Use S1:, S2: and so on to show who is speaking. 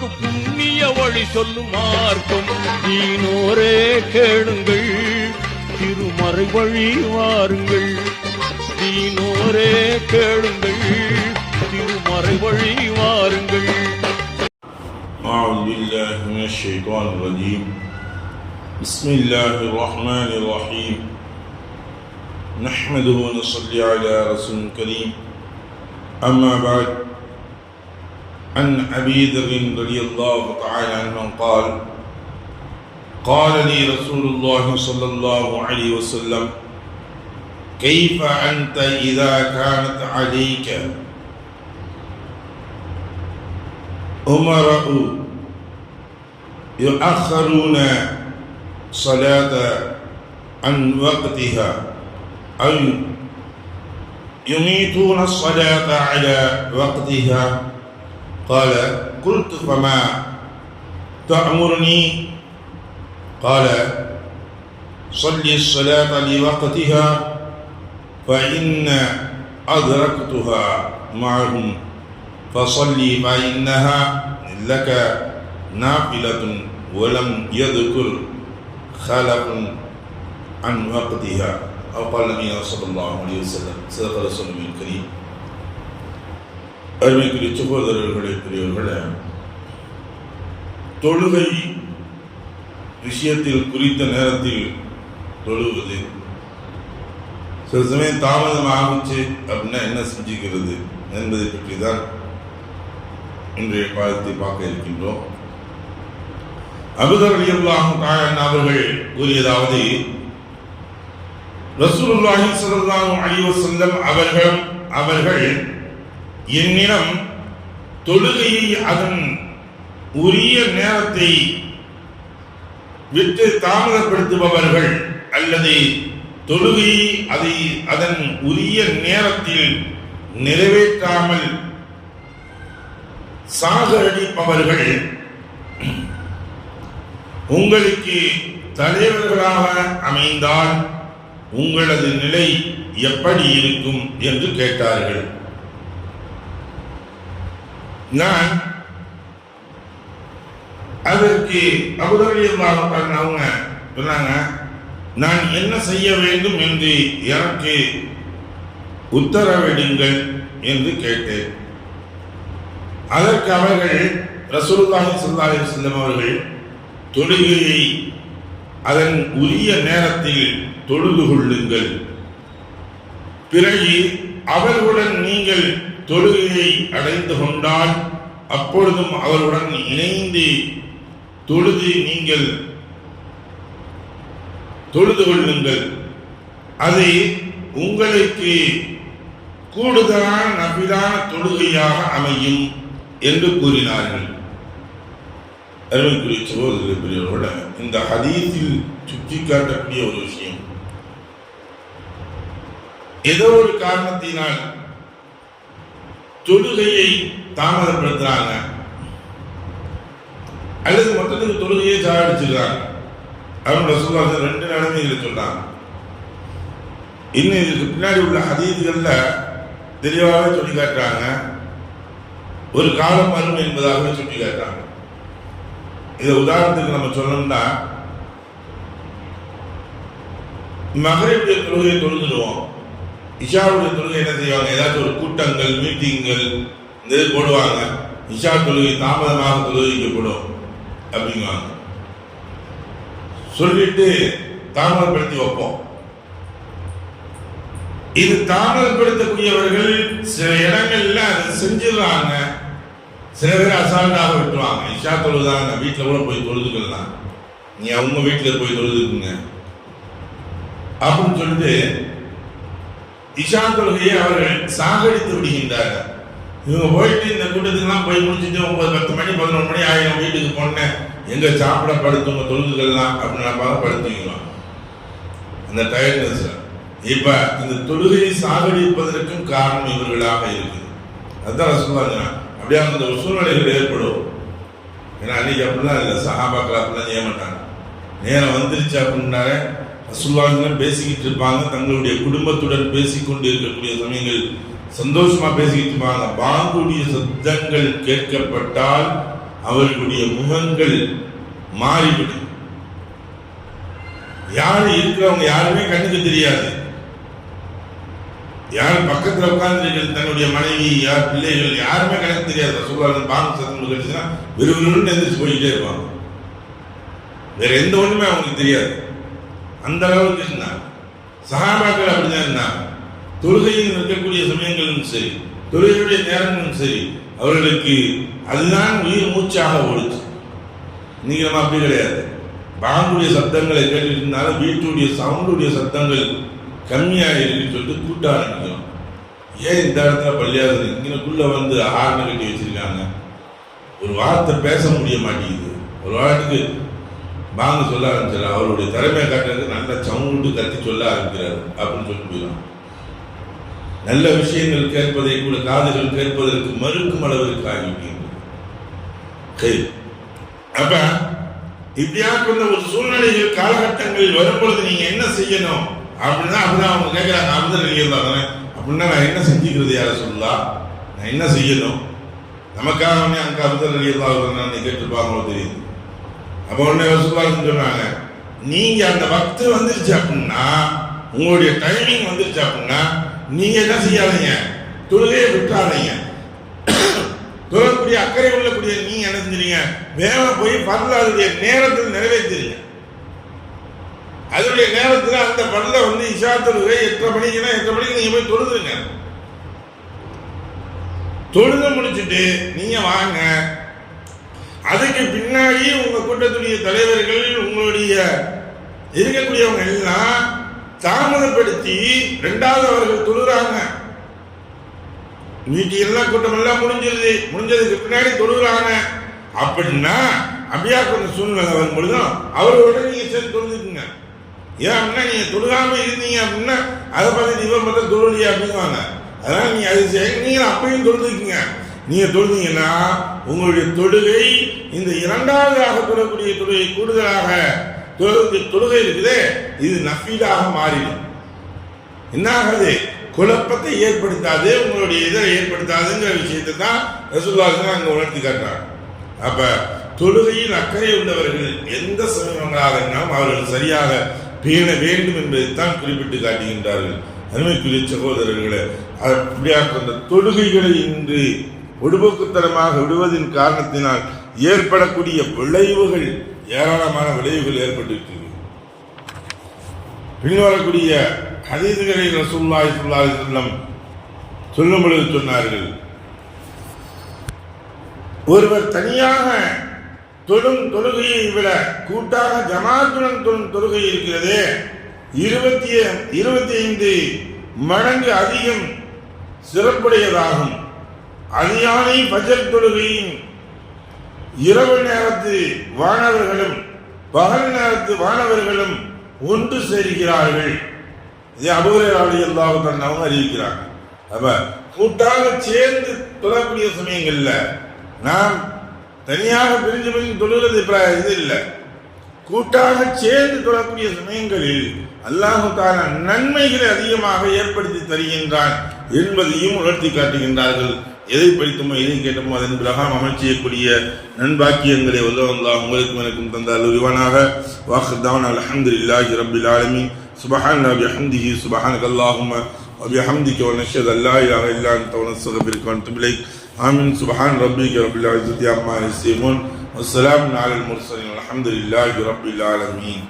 S1: நமக்கு புண்ணிய வழி சொல்லும் மார்க்கம் நீனோரே கேளுங்கள் திருமறை வழி வாருங்கள் நீனோரே கேளுங்கள் திருமறை வழி வாருங்கள்
S2: أعوذ بالله من الشيطان الرجيم بسم الله الرحمن الرحيم نحمده ونصلي على رسول الكريم أما بعد عن أبي ذر رضي الله تعالى عنه قال قال لي رسول الله صلى الله عليه وسلم كيف أنت إذا كانت عليك؟ أمراء يؤخرون صلاة عن وقتها أو يميتون الصلاة على وقتها؟ قال قلت فما تأمرني قال صلي الصلاة لوقتها فإن أدركتها معهم. فصلي فإنها لك نافلة ولم يذكر خلف عن وقتها. أو قال النبي صلى الله عليه وسلم صدق رسول الكريم. அருமைக்குரிய சகோதரர்களே பெரியவர்களே தொழுகை விஷயத்தில் குறித்த நேரத்தில் தொழுவது. சில சமயம் தாமதம் ஆகுச்சு அப்படின்னா என்ன செஞ்சுக்கிறது என்பதை பற்றி தான் இன்றைய பாடத்தை பார்க்க இருக்கின்றோம். அபுதர் அலியல்லாஹு தாயன் அவர்கள் கூறியதாவது ரசூலுல்லாஹி ஸல்லல்லாஹு அலைஹி வஸல்லம் அவர்கள் அவர்கள் என்னிடம் தொழுகையை அதன் உரிய நேரத்தை விட்டு தாமதப்படுத்துபவர்கள் அல்லது தொழுகையை அதை அதன் உரிய நேரத்தில் நிறைவேற்றாமல் சாகடிப்பவர்கள் உங்களுக்கு தலைவர்களாக அமைந்தால் உங்களது நிலை எப்படி இருக்கும் என்று கேட்டார்கள். நான் அதற்கு அபுதலியமாக அவங்க சொன்னாங்க நான் என்ன செய்ய வேண்டும் என்று எனக்கு உத்தரவிடுங்கள் என்று கேட்டேன். அதற்கு அவர்கள் ரசூலுல்லாஹி சல்லாஹி செல்லும் அவர்கள் தொழுகையை அதன் உரிய நேரத்தில் தொழுது கொள்ளுங்கள். பிறகு அவர்களுடன் நீங்கள் தொழுகையை அடைந்து கொண்டால் அப்பொழுதும் அவருடன் இணைந்து தொழுது நீங்கள் தொழுது கொள்ளுங்கள். அது உங்களுக்கு கூடுதலான நபிலான தொழுகையாக அமையும் என்று கூறினார்கள். அருமைக்குரிய சகோதரர்கள் பெரியவர்களோட இந்த ஹதீஸில் சுட்டி காட்டக்கூடிய ஒரு விஷயம். ஏதோ ஒரு காரணத்தினால் தொழுகையை தாமதப்படுத்துறாங்க. அல்லது மொத்தத்துக்கு தொழுகையை சாடிச்சிருக்காங்க அவனோட சொல்றாங்க ரெண்டு நிலைமைகளை சொல்றாங்க இன்னும் இதுக்கு பின்னாடி உள்ள அதீதிகளில் தெளிவாகவே சொல்லி காட்டுறாங்க. ஒரு காலம் வரும் என்பதாகவே சொல்லி காட்டுறாங்க. இதை உதாரணத்துக்கு நம்ம சொல்லணும்னா மகரிப்புடைய தொழுகையை தொழுதுடுவோம் இஷாவுடைய தொழுகை என்ன செய்வாங்க? ஏதாச்சும் ஒரு கூட்டங்கள் மீட்டிங்கள் இந்த இது போடுவாங்க. இஷா தொழுகை தாமதமாக தொழுகைக்கப்படும் அப்படிங்குவாங்க. சொல்லிட்டு தாமதப்படுத்தி வைப்போம். இது தாமதப்படுத்தக்கூடியவர்கள் சில இடங்கள்ல அதை செஞ்சிடுறாங்க. சில பேர் அசால்ட்டாக விட்டுருவாங்க. இஷா தொழுதாங்க வீட்டில் கூட போய் தொழுதுக்கலாம். நீ அவங்க வீட்டில் போய் தொழுதுக்குங்க. அப்படின்னு சொல்லிட்டு இஷா தொழுகையை அவர்கள் சாகடித்து விடுகின்றார்கள். இவங்க போயிட்டு இந்த கூட்டத்துக்குலாம் போய் முடிச்சுட்டு ஒன்பது பத்து மணி பதினொரு மணி ஆயிரம் வீட்டுக்கு போனேன். எங்க சாப்பிட படுத்துங்க தொழுதுகள்லாம் அப்படின்னு நம்ம படுத்துக்கலாம் அந்த டயர்ட்னஸ் இப்ப இந்த தொழுகையை சாகடிப்பதற்கும் காரணம் இவர்களாக இருக்குது. அதுதான் சொல்லுவாங்க அப்படியே அந்த ஒரு சூழ்நிலைகள் ஏற்படும். ஏன்னா அன்னைக்கு அப்படிலாம் இல்லை. சஹாபாக்கள் அப்படிலாம் செய்ய மாட்டாங்க. நேரம் வந்துருச்சு அப்படின்னாலே ரசூல்லாங்க பேசிக்கிட்டு இருப்பாங்க தங்களுடைய குடும்பத்துடன் பேசிக்கொண்டு இருக்கக்கூடிய சமயங்கள் சந்தோஷமா பேசிக்கிட்டு இருப்பாங்க. பாங்குடைய சத்தங்கள் கேட்கப்பட்டால் அவர்களுடைய முகங்கள் மாறிவிடும். யாரு இருக்கிறவங்க யாருமே கண்ணுக்கு தெரியாது. யார் பக்கத்துல உட்கார்ந்து தன்னுடைய மனைவி யார் பிள்ளைகள் யாருமே கணக்கு தெரியாது. சொல்லுவாங்க பாங்கு சத்தம் கிடைச்சுன்னா விறுவிறுன்னு எந்திரிச்சு போயிட்டே இருப்பாங்க. வேற எந்த ஒண்ணுமே அவங்களுக்கு தெரியாது. அந்த அளவுக்கு இருந்தாங்க சகாபாக்கள் அப்படிதான் இருந்தாங்க தொழுகையில் இருக்கக்கூடிய சமயங்களும் சரி தொழுகையுடைய நேரங்களும் சரி அவர்களுக்கு அதுதான் உயிர் மூச்சாக ஓடுச்சு. இன்னைக்கு நம்ம அப்படி கிடையாது. பாங்குடைய சத்தங்களை கேட்டுட்டு இருந்தாலும் வீட்டுடைய சவுண்டுடைய சத்தங்கள் கம்மியாக இருக்குன்னு சொல்லிட்டு கூட்ட ஆரம்பிக்கிறோம். ஏன் இந்த இடத்துல பள்ளியாவது இங்கனக்குள்ள வந்து ஹார்னை கட்டி வச்சிருக்காங்க? ஒரு வார்த்தை பேச முடிய மாட்டேங்குது. ஒரு வாரத்துக்கு பாங்க சொல்ல ஆரம்பிச்சிடலாம் அவருடைய திறமையை காட்டுறது நல்ல சவுண்டு கத்தி சொல்ல ஆரம்பிக்கிறார். அப்படின்னு சொல்லி போயிடும். நல்ல விஷயங்கள் கேட்பதை கூட காதுகள் கேட்பதற்கு மறுக்கும் அளவிற்கு ஆகிவிட்டீங்க சரி. அப்ப இப்படியா ஒரு சூழ்நிலைகள் காலகட்டங்களில் வரும்பொழுது நீங்க என்ன செய்யணும்? அப்படின்னா அப்படிதான் அவங்க கேட்கிறாங்க. அமுதர் இல்லையா தானே அப்படின்னா நான் என்ன செஞ்சுக்கிறது யார சொல்லலாம் நான் என்ன செய்யணும்? நமக்காக அங்கே அங்க அமுதர் தான் கேட்டுப்பாங்களோ தெரியுது. அப்ப உடனே யோசிப்பாருன்னு சொன்னாங்க நீங்க அந்த பக்து வந்துருச்சு அப்படின்னா உங்களுடைய டைமிங் வந்துருச்சு அப்படின்னா நீங்க என்ன செய்யாதீங்க? தொழிலே விட்டுறாதீங்க. தொழக்கூடிய அக்கறை உள்ளக்கூடிய நீங்க என்ன செஞ்சீங்க வேலை போய் பரல அதனுடைய நேரத்தில் நிறைவேற்றுறீங்க அதனுடைய நேரத்தில் அந்த பல்ல வந்து இஷா தொழுகை எட்டரை மணிக்குன்னா எட்டரை மணிக்கு நீங்க போய் தொழுதுருங்க. தொழுத முடிச்சுட்டு நீங்க வாங்க. அதுக்கு பின்னாடி உங்க கூட்டத்துடைய தலைவர்கள் உங்களுடைய இருக்கக்கூடியவங்க எல்லாம் தாமதப்படுத்தி ரெண்டாவது அவர்கள் தொழுகிறாங்க. இன்னைக்கு எல்லாம் கூட்டம் எல்லாம் முடிஞ்சிருது. முடிஞ்சதுக்கு பின்னாடி தொழுகிறாங்க. அப்படின்னா அப்படியா கொஞ்சம் சூழ்நிலை வரும்பொழுதும் அவரோட நீங்க சேர்ந்து தொழுதுக்குங்க. ஏன் அப்படின்னா நீங்க தொழுகாம இருந்தீங்க அப்படின்னா அதை பார்த்து இவன் பார்த்தா தொழுலியா அப்படிங்குவாங்க. அதனால நீங்கள் அது செய்ய நீங்க அப்பயும் தொழுதுக்குங்க. நீங்க தொழுதீங்கன்னா உங்களுடைய தொழுகை இந்த இரண்டாவதாக தொழக்கூடிய தொழுகை கூடுதலாக தொழுகை இருக்குதே. இது நஃபீலாக மாறிடும். என்ன குழப்பத்தை ஏற்படுத்தாது உங்களுடைய இதை ஏற்படுத்தாதுங்கிற விஷயத்தை தான் ரசூல்லாங்க அங்க உணர்த்தி காட்டுறாங்க. அப்ப தொழுகையில் அக்கறை உள்ளவர்கள் எந்த சமயங்களாக இருந்தாலும் அவர்கள் சரியாக பேண வேண்டும் என்பதைத்தான் குறிப்பிட்டு காட்டுகின்றார்கள். அருமைக்குரிய சகோதரர்களே அப்படியாக அந்த தொழுகைகளை இன்று ஒடுபோக்குத்தனமாக விடுவதின் காரணத்தினால் ஏற்படக்கூடிய விளைவுகள் ஏராளமான விளைவுகள் ஏற்பட்டிருக்கிறது. பின்வரக்கூடிய ஹதீதுகளை ரசூல்லாய் சொல்லாஹி செல்லம் சொல்லும் பொழுது சொன்னார்கள் ஒருவர் தனியாக தொழும் தொழுகையை விட கூட்டாக ஜமாத்துடன் தொழும் தொழுகை இருக்கிறதே இருபத்தி இருபத்தி ஐந்து மடங்கு அதிகம் சிறப்புடையதாகும். அதிகாலை பஜர் தொழுகையின் இரவு நேரத்து வானவர்களும் பகல் நேரத்து வானவர்களும் ஒன்று சேர்கிறார்கள். இது அபுரேராளி அல்லாஹ் தன் அவங்க அறிவிக்கிறாங்க. அப்ப கூட்டாக சேர்ந்து தொழக்கூடிய சமயங்கள்ல நாம் தனியாக பிரிஞ்சு பிரிஞ்சு தொழுகிறது இப்ப இது இல்லை. கூட்டாக சேர்ந்து தொழக்கூடிய சமயங்களில் அல்லாஹு தாலா நன்மைகளை அதிகமாக ஏற்படுத்தி தருகின்றான் என்பதையும் உணர்த்தி காட்டுகின்றார்கள். எதை படித்தோமோ எதை கேட்டோமோ அதன் பிரகாரம் அமைச்சியக்கூடிய நண்பாக்கியங்களை வல்ல அல்லாஹ் உங்களுக்கும் எனக்கும் தந்தால் உரிவானாக வாக்குதான் அல்ஹம்துலில்லாஹி ரப்பில் ஆலமீன் سبحان بحمده سبحانك اللهم وبحمدك ونشهد ان لا اله الا انت ونستغفرك ونتوب اليك امين سبحان ربك رب العزه عما يصفون والسلام على المرسلين والحمد لله رب العالمين